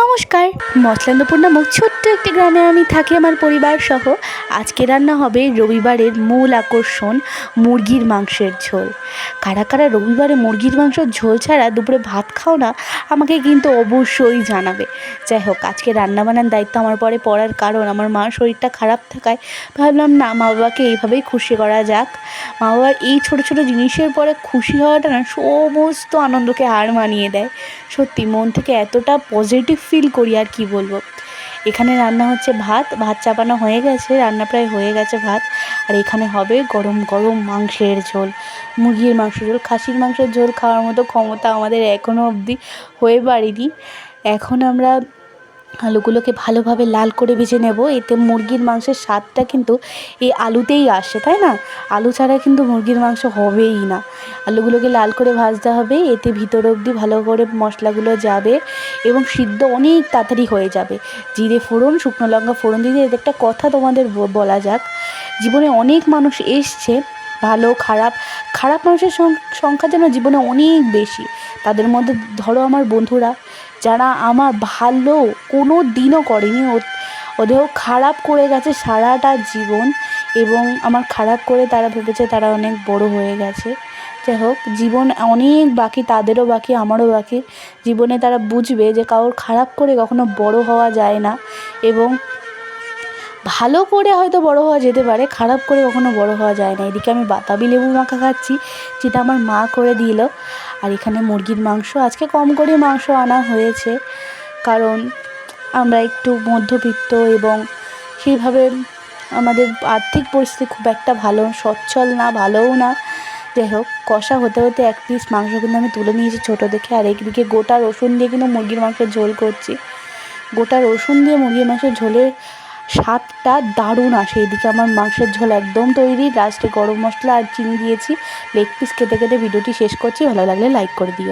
নমস্কার। মশলান্দপুর নামক ছোট্ট একটি গ্রামে আমি থাকি আমার পরিবার সহ আজকে রান্না হবে রবিবারের মূল আকর্ষণ মুরগির মাংসের ঝোল। কারা কারা রবিবারে মুরগির মাংসের ঝোল ছাড়া দুপুরে ভাত খাও না, আমাকে কিন্তু অবশ্যই জানাবে। যাই হোক, আজকে রান্না বান্নার দায়িত্ব আমার পরে পড়ার কারণ, আমার মার শরীরটা খারাপ থাকায়। ভাবলাম না মা বাবাকে এইভাবেই খুশি করা যাক। মা বাবার এই ছোটো ছোটো জিনিসের পরে খুশি হওয়াটা না সমস্ত আনন্দকে হার মানিয়ে দেয়। সত্যি, মন থেকে এতটা পজিটিভ ফিল করি আর কি বলব। এখানে রান্না হচ্ছে ভাত ভাত চাপানো হয়ে গেছে, রান্না প্রায় হয়ে গেছে ভাত। আর এখানে হবে গরম গরম মাংসের ঝোল। মুরগির মাংসের ঝোল, খাসির মাংসের ঝোল খাওয়ার মতো ক্ষমতা আমাদের এখনও অবধি হয়ে পারিনি এখন আমরা আলুগুলোকে ভালোভাবে লাল করে ভেজে নেব। এতে মুরগির মাংসের স্বাদটা কিন্তু এই আলুতেই আসে, তাই না? আলু ছাড়া কিন্তু মুরগির মাংস হবেই না। আলুগুলোকে লাল করে ভাজতে হবে, এতে ভিতর অবধি ভালো করে মশলাগুলো যাবে এবং সিদ্ধ অনেক তাড়াতাড়ি হয়ে যাবে। জিরে ফোড়ন, শুকনো লঙ্কা ফোড়ন দিয়ে এদের একটা কথা তোমাদের বলা যাক। জীবনে অনেক মানুষ এসছে ভালো, খারাপ খারাপ মানুষের সংখ্যা যেন জীবনে অনেক বেশি। তাদের মধ্যে ধরো আমার বন্ধুরা যারা আমার ভালো কোনো দিনও করেনি। ওদেরও খারাপ করে গেছে সারাটা জীবন এবং আমার খারাপ করে তারা ভেবেছে তারা অনেক বড় হয়ে গেছে। যাই হোক, জীবন অনেক বাকি, তাদেরও বাকি, আমারও বাকি। জীবনে তারা বুঝবে যে কারোর খারাপ করে কখনো বড় হওয়া যায় না এবং ভালো করে হয়তো বড় হওয়া যেতে পারে, খারাপ করে কখনো বড় হওয়া যায় না। এদিকে আমি বাতাবি লেবু মাখা খাচ্ছি, যেটা আমার মা করে দিল। আর এখানে মুরগির মাংস, আজকে কম করে মাংস আনা হয়েছে। কারণ আমরা একটু মধ্যবিত্ত এবং সেইভাবে আমাদের আর্থিক পরিস্থিতি খুব একটা ভালো, সচ্ছল না, ভালোও না। যাই হোক, কষা হতে হতে এক পিস মাংস কিন্তু আমি তুলে নিয়েছি ছোটো দেখে। আর একদিকে গোটা রসুন দিয়ে কিন্তু মুরগির মাংসের ঝোল করছি। গোটা রসুন দিয়ে মুরগির মাংসের ঝোলের স্বাদটা দারুণ আসে। এদিকে আমার মাংসের ঝোল একদম তৈরি। লাস্টে গরম মশলা আর চিনি দিয়েছি। লেগ পিস খেতে খেতে ভিডিওটি শেষ করছি। ভালো লাগলে লাইক করে দিও।